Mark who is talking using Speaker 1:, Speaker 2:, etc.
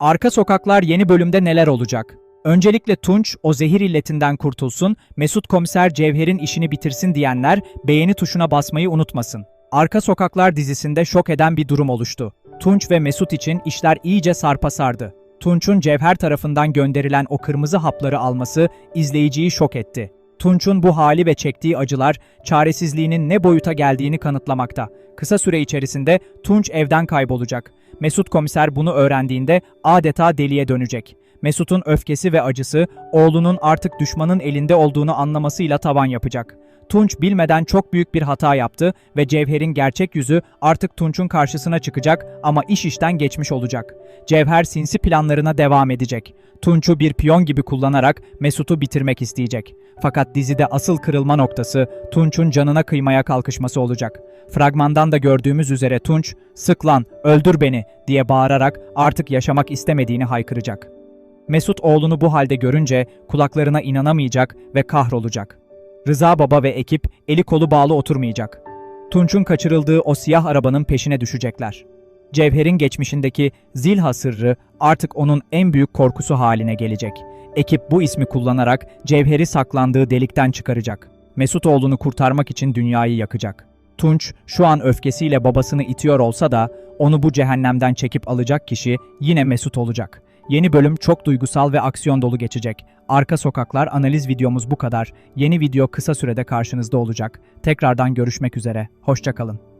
Speaker 1: Arka Sokaklar yeni bölümde neler olacak? Öncelikle Tunç o zehir illetinden kurtulsun, Mesut komiser Cevher'in işini bitirsin diyenler beğeni tuşuna basmayı unutmasın. Arka Sokaklar dizisinde şok eden bir durum oluştu. Tunç ve Mesut için işler iyice sarpa sardı. Tunç'un Cevher tarafından gönderilen o kırmızı hapları alması izleyiciyi şok etti. Tunç'un bu hali ve çektiği acılar çaresizliğinin ne boyuta geldiğini kanıtlamakta. Kısa süre içerisinde Tunç evden kaybolacak. Mesut komiser bunu öğrendiğinde adeta deliye dönecek. Mesut'un öfkesi ve acısı oğlunun artık düşmanın elinde olduğunu anlamasıyla tavan yapacak. Tunç bilmeden çok büyük bir hata yaptı ve Cevher'in gerçek yüzü artık Tunç'un karşısına çıkacak ama iş işten geçmiş olacak. Cevher sinsi planlarına devam edecek. Tunç'u bir piyon gibi kullanarak Mesut'u bitirmek isteyecek. Fakat dizide asıl kırılma noktası Tunç'un canına kıymaya kalkışması olacak. Fragmandan da gördüğümüz üzere Tunç, "Sık lan, öldür beni." diye bağırarak artık yaşamak istemediğini haykıracak. Mesut oğlunu bu halde görünce kulaklarına inanamayacak ve kahrolacak. Rıza Baba ve ekip eli kolu bağlı oturmayacak. Tunç'un kaçırıldığı o siyah arabanın peşine düşecekler. Cevher'in geçmişindeki Zilha sırrı artık onun en büyük korkusu haline gelecek. Ekip bu ismi kullanarak Cevher'i saklandığı delikten çıkaracak. Mesut oğlunu kurtarmak için dünyayı yakacak. Tunç şu an öfkesiyle babasını itiyor olsa da onu bu cehennemden çekip alacak kişi yine Mesut olacak. Yeni bölüm çok duygusal ve aksiyon dolu geçecek. Arka Sokaklar analiz videomuz bu kadar. Yeni video kısa sürede karşınızda olacak. Tekrardan görüşmek üzere. Hoşçakalın.